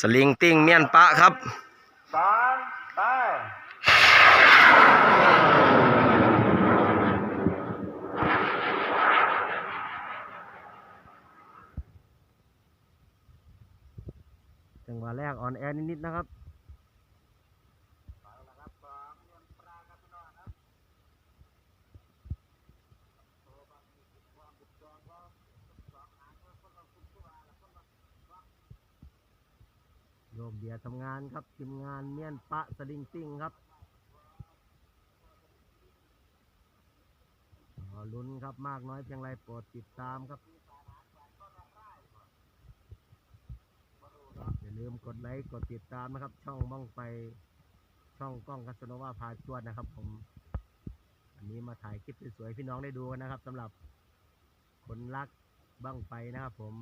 สลิงติ้งเมียนปะครับสามไปจังหวะแรกออนแอร์นิดๆนะครับ โยกเบียร์ทำงานครับทีมงานเมียนปะสลิงติ้งครับรอลุ้นครับมากน้อยเพียงไรโปรดติดตามครับ อย่าลืมกดไลค์กดติดตามนะครับ ช่องบ้องไฟช่องกล้องคัสโนวาพาจวดนะครับ ผม อันนี้มาถ่ายคลิปสวยๆพี่น้องได้ดูกันนะครับสำหรับคนรักบ้างไฟนะครับ ผม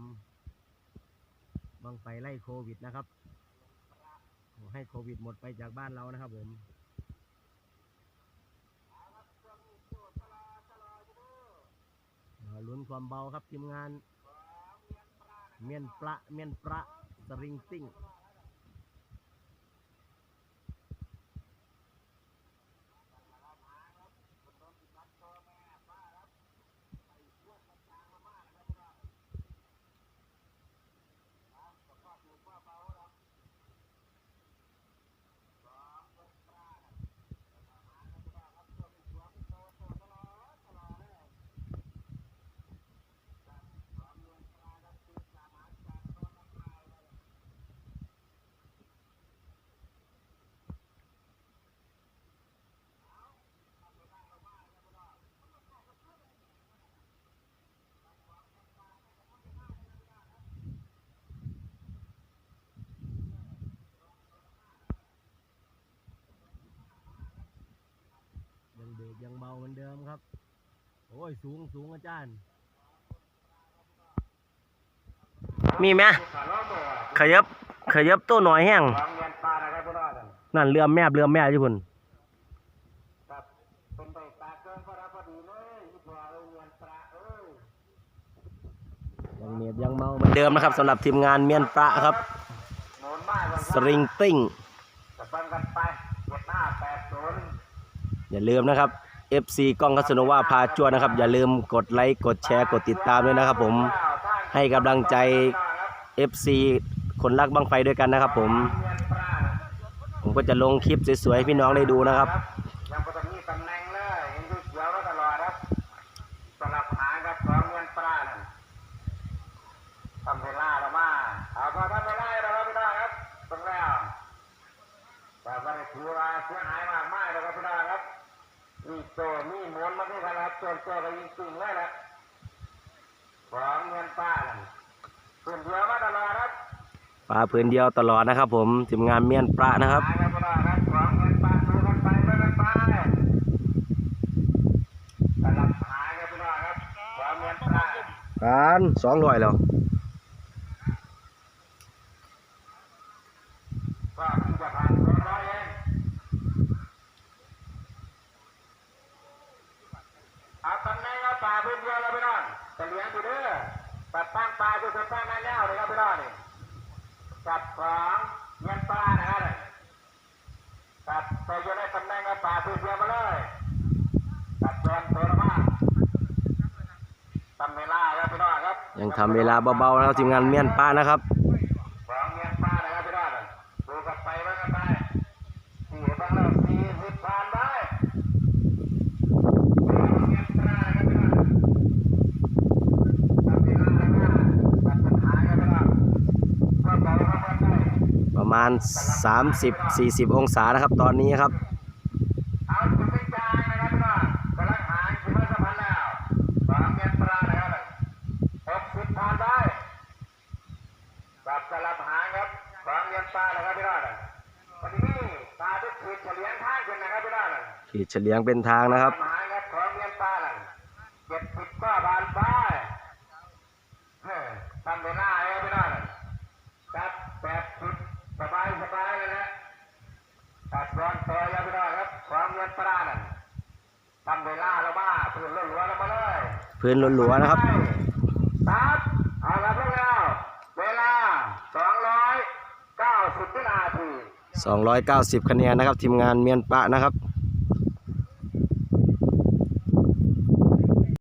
บ้างไฟไล่โควิดนะครับ ให้โควิดหมดไปจากบ้านเรานะครับผมลุ้นความเบาครับทีมงาน เมียนปลาเมียนปลาสริงซิ่ง ยังเบรกยังเบาเหมือนเดิมครับ โอ้ยสูงสูงอาจารย์ มีไหมขยับขยับตัวหน่อยแห้งนั่นเรือแม่เรือแม่อยู่พุ่นยังเอ้ยยังเนียบยังเมาเหมือนเดิมนะครับสำหรับทีมงานเมียนประครับ สริงติ้งกันไปเจ็ดห้าแปดศูนย์ อย่าลืมนะครับ FC กล้องคัสโนวาพาจวดนะครับ อย่าลืมกดไลค์กดแชร์กดติดตามด้วยนะครับ ผมให้กำลังใจ FC คนรักบังไฟด้วยกันนะครับ ผม ผมก็จะลงคลิปสวยๆให้พี่น้องได้ดูนะครับแบบหางครับของเงินปลานั่นทำเวลาแล้วมาเอาพอทำเวลาแล้วครับพี่น้องครัวเสียหายมากมากเลยครับพี่น้องครับ มีโตมีหมุนมาด้วยกันนะครับโจนโจก็ยิงตึงเลยนะของเงินป้านั่นส่วนเดียวมาตลอดครับปลาพื้นเดียวตลอดนะครับ ผมทีมงานเมียนประนะครับหากันตลอดครับของเงินป้าดูกันไปดูกันไปสลับหากันตลอดครับของเงินป้าการสองร้อยแล้ว ก็เพิ่งจะผ่านสองร้อยเองเอาตำแหน่งเอาป่าพื้นเดียวแล้วพี่น้องจะเลี้ยงดูเด้อตัดตั้ง ปลาดูตัดตั้งนั่นแล้วเลยครับพี่น้องนี่จับของเงินปลานะครับเนี่ยจับไปอยู่ในตำแหน่งกับป่าพื้นเดียวมาเลยจับโดนตัวมากทำเวลาครับพี่น้องครับยังทำเวลาเบาๆนะครับทีมงานเมียนป้านะครับ นปลานะครับพี่น้องวันนี้ตาทุกขีดเฉลียงทางขึ้นะครับขีดเฉลียงเป็นทางนะครับ ปลานั่นทำเวลาแล้วบ้าพื้นล้นล้วนแล้วมาเลยพื้นล้นล้วนนะครับครับเอาละพวกเราเวลาสองร้อยเก้าสิบวินาทีสองร้อยเก้าสิบคะแนนนะครับ ทีมงานเมียนปะนะครับ